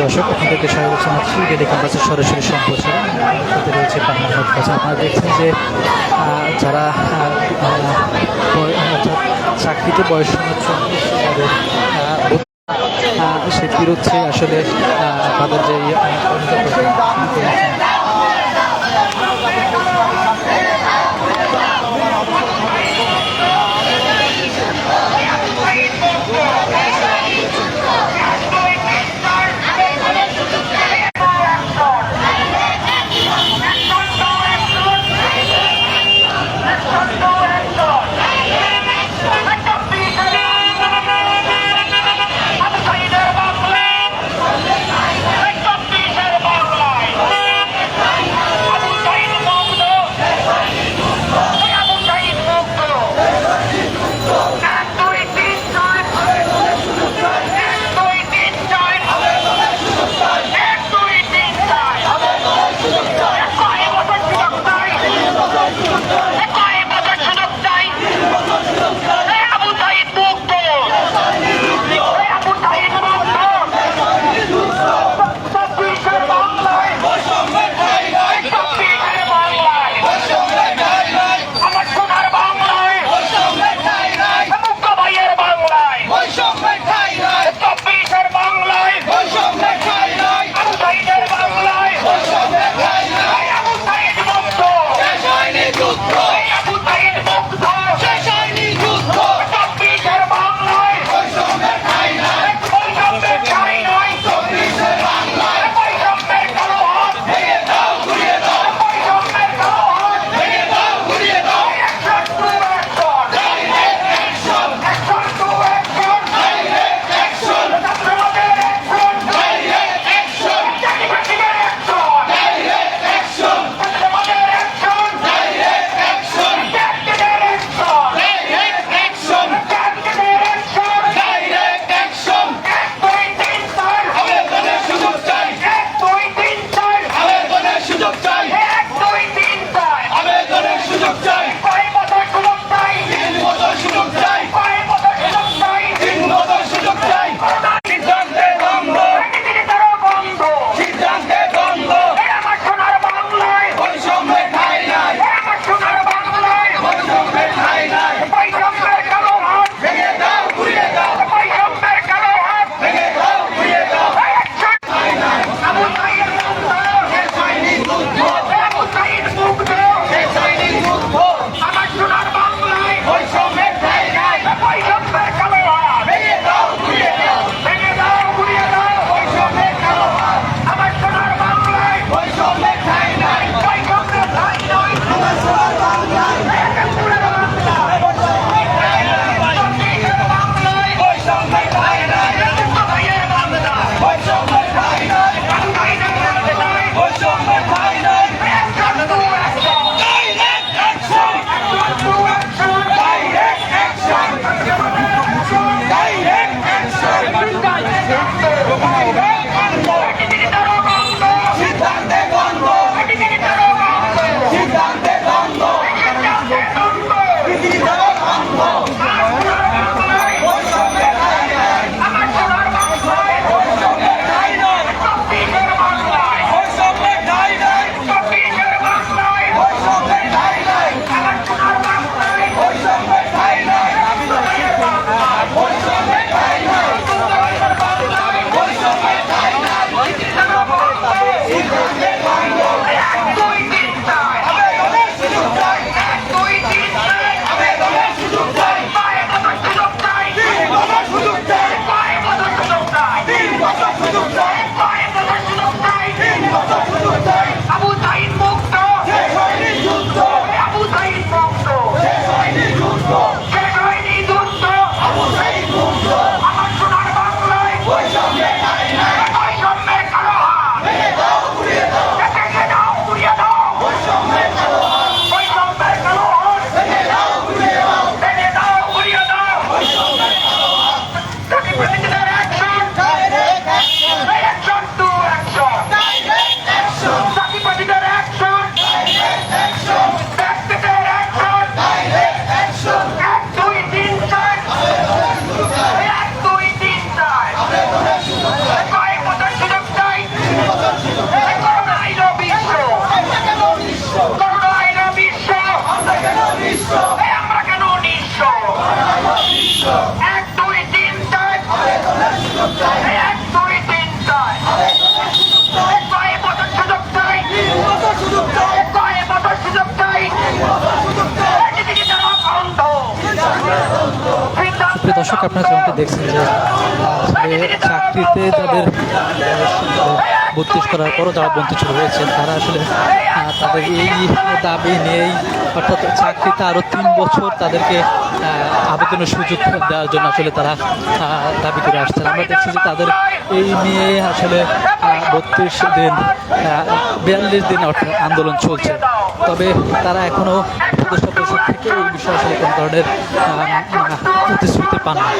দর্শক আপনাদেরকে স্বাগত জানাচ্ছি ডেলি ক্যাম্পাসের সরাসরি সম্প্রচার। সাথে রয়েছে বাংলা কাছে আপনারা দেখছেন যে যারা চাকরিতে বয়স সেটির হচ্ছে আসলে তাদের যে দর্শক আপনারা যেমনটি দেখছেন যে চাকরিতে যাদের বত্রিশ করার পরও যারা বঞ্চিত রয়েছেন, তারা আসলে তাদের এই দাবি নিয়েই, অর্থাৎ চাকরিতে আরও তিন বছর তাদেরকে আবেদনের সুযোগ দেওয়ার জন্য আসলে তারা দাবি করে আসছেন। আমরা দেখছি যে তাদের এই নিয়ে আসলে বত্রিশ দিন বিয়াল্লিশ দিন অর্থাৎ আন্দোলন চলছে। তবে তারা এখনও উপদেষ্টা পরিষদ থেকে এই বিষয়ে আসলে কোনো ধরনের প্রতিশ্রুতি পান না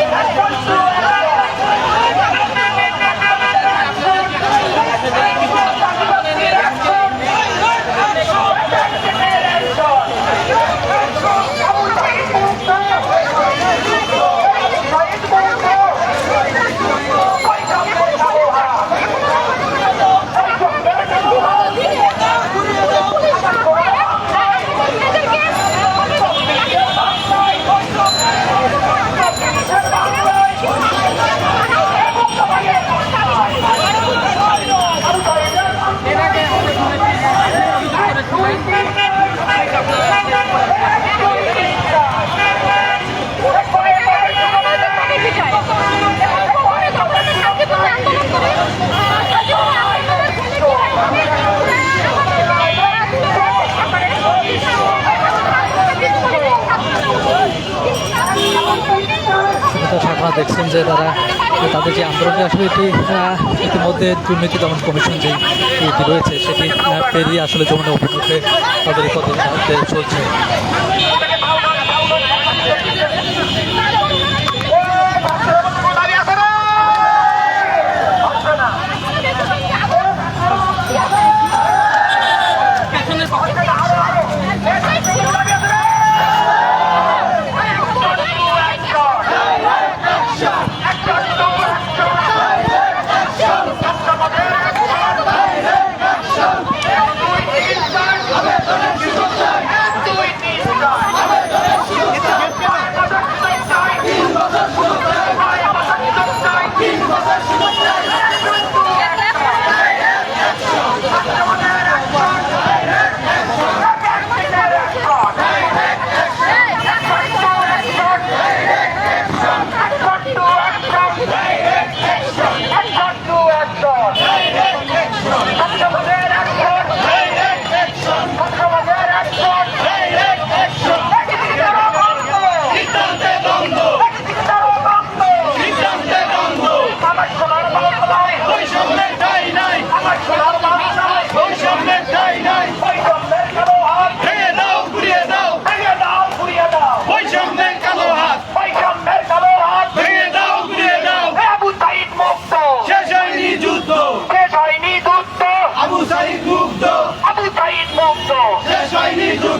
Oh, my God. আপনারা দেখছেন যে তারা, তাদের যে আন্দোলনটি আসলে এটি ইতিমধ্যে দুর্নীতি দমন কমিশন যে রয়েছে, সেটি পেরিয়ে আসলে যমুনা উপকূলে তাদের পদযাত্রা চলছে।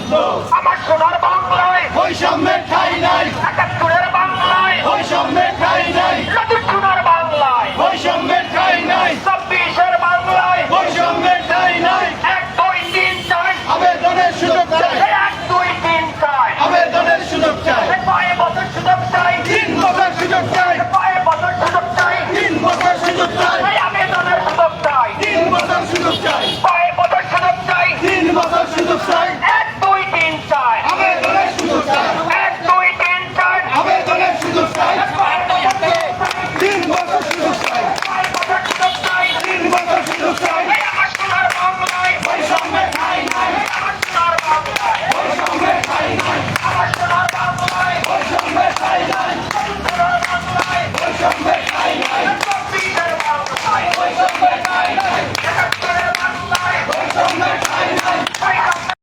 আমার সোনার বাংলায় বৈষম্যের ঠাই নাই। একাত্তরের বাংলায় বৈষম্যের ঠাই নাই। নতুন সোনার বাংলায় বৈষম্যের ঠাই নাই। ছাব্বিশের বাংলায় বৈষম্যের ঠাই নাই। এক দুই তিন চার। আবেদনের সুযোগ চাই। এক দুই তিন চার। আবেদনের সুযোগ চাই। কয় বছর সুযোগ চাই? তিন বছর সুযোগ চাই।